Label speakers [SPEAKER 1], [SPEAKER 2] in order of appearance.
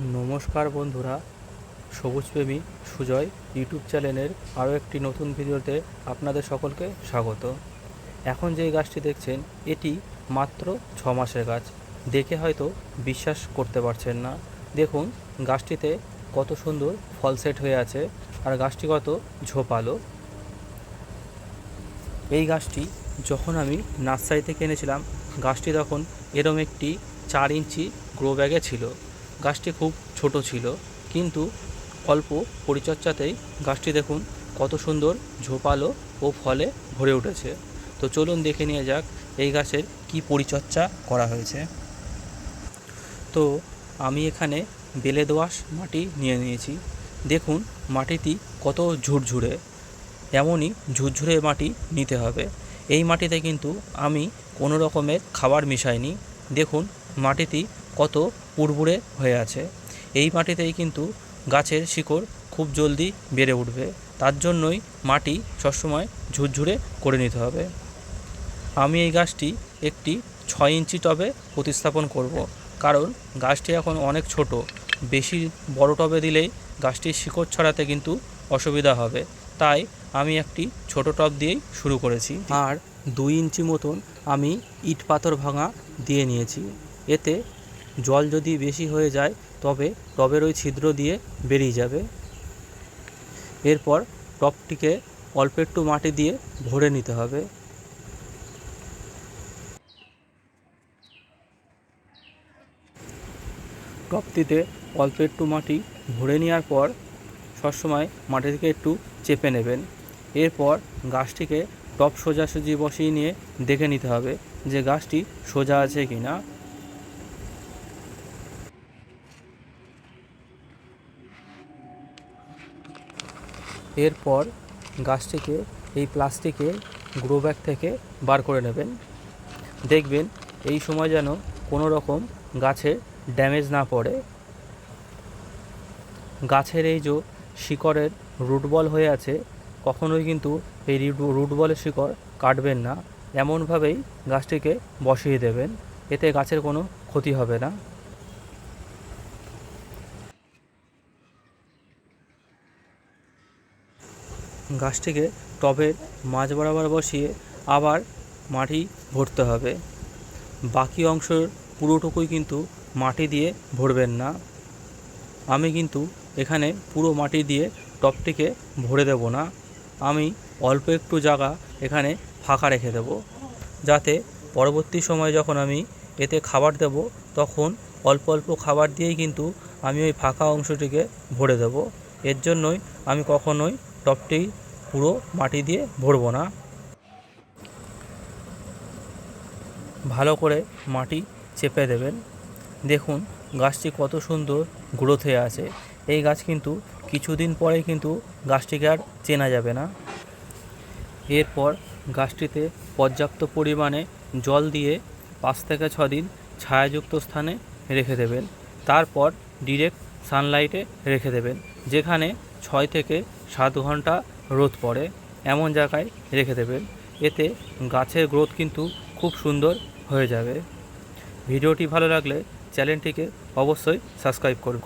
[SPEAKER 1] নমস্কার বন্ধুরা, সবুজপ্রেমী সুজয় ইউটিউব চ্যানেলের আরও একটি নতুন ভিডিওতে আপনাদের সকলকে স্বাগত। এখন যে গাছটি দেখছেন, এটি মাত্র ছ মাসের গাছ। দেখে হয়তো বিশ্বাস করতে পারছেন না। দেখুন, গাছটিতে কত সুন্দর ফল সেট হয়ে আছে আর গাছটি কত ঝোপালো। এই গাছটি যখন আমি নার্সারি থেকে এনেছিলাম, গাছটি তখন এরম একটি চার ইঞ্চি গ্রো ব্যাগে ছিল। গাছটি খুব ছোট ছিল, কিন্তু অল্প পরিচর্যাতেই গাছটি দেখুন কত সুন্দর ঝোপালো ও ফলে ভরে উঠেছে। তো চলুন দেখে নিয়ে যাক এই গাছের কি পরিচর্যা করা হয়েছে। তো আমি এখানে বেলে দোআঁশ মাটি নিয়ে নিয়েছি। দেখুন মাটিটি কত ঝুরঝুরে, এমনই ঝুরঝুরে মাটি নিতে হবে। এই মাটিতে কিন্তু আমি কোনো রকমের খাবার মিশাইনি। দেখুন মাটিটি কত পুরপুরে হয়ে আছে। এই মাটিতেই কিন্তু গাছের শিকড় খুব জলদি বেড়ে উঠবে। তার জন্যই মাটি সবসময় ঝুরঝুরে করে নিতে হবে। আমি এই গাছটি একটি ছয় ইঞ্চি টবে প্রতিস্থাপন করব। কারণ গাছটি এখন অনেক ছোট। বেশি বড় টবে দিলেই গাছটির শিকড় ছড়াতে কিন্তু অসুবিধা হবে। তাই আমি একটি ছোট টব দিয়েই শুরু করেছি। আর দুই ইঞ্চি মতন আমি ইট পাথর ভাঙা দিয়ে নিয়েছি। এতে জল যদি বেশি হয়ে যায়, তবে টবের ওই ছিদ্র দিয়ে বেরিয়ে যাবে। এরপর টবটিকে অল্প একটু মাটি দিয়ে ভরে নিতে হবে। টবটিতে অল্প একটু মাটি ভরে নেওয়ার পর সবসময় মাটি থেকে একটু চেপে নেবেন। এরপর গাছটিকে টপ সোজাসুজি বসিয়ে নিয়ে দেখে নিতে হবে যে গাছটি সোজা আছে কি না এরপর গাছটিকে, এই প্লাস্টিকের গ্রো ব্যাগ থেকে বার করে নেবেন। দেখবেন এই সময় যেন কোনো রকম গাছে ড্যামেজ না পড়ে। গাছের এই যে শিকড়ের রুটবল হয়ে আছে, কখনোই কিন্তু এই রুট বলের শিকড় কাটবেন না। এমনভাবেই গাছটিকে বসিয়ে দেবেন। এতে গাছের কোনো ক্ষতি হবে না। গাছটিকে টবের মাঝ বরাবর বসিয়ে আবার মাটি ভরতে হবে। বাকি অংশের পুরোটুকুই কিন্তু মাটি দিয়ে ভরবেন না। আমি কিন্তু এখানে পুরো মাটি দিয়ে টবটিকে ভরে দেব না। আমি অল্প একটু জায়গা এখানে ফাঁকা রেখে দেব। যাতে পরবর্তী সময় যখন আমি এতে খাবার দেব, তখন অল্প অল্প খাবার দিয়েই কিন্তু আমি ওই ফাঁকা অংশটিকে ভরে দেব। এর জন্যই আমি কখনোই টবটি পুরো মাটি দিয়ে ভরবো না। ভালো করে মাটি চেপে দেবেন। দেখুন, গাছটি কত সুন্দর গ্রোথ হয়ে আছে। এই গাছ কিন্তু কিছুদিন পরে কিন্তু গাছটিকে আর চেনা যাবে না। এরপর গাছটিতে পর্যাপ্ত পরিমাণে জল দিয়ে পাঁচ থেকে ছ দিন ছায়াযুক্ত স্থানে রেখে দেবেন। তারপর ডিরেক্ট সানলাইটে রেখে দেবেন, যেখানে ছয় থেকে সাত ঘণ্টা রোদ পড়ে, এমন জায়গায় রেখে দেবেন। এতে গাছের গ্রোথ কিন্তু খুব সুন্দর হয়ে যাবে। ভিডিওটি ভালো লাগলে চ্যানেলটিকে অবশ্যই সাবস্ক্রাইব করুন।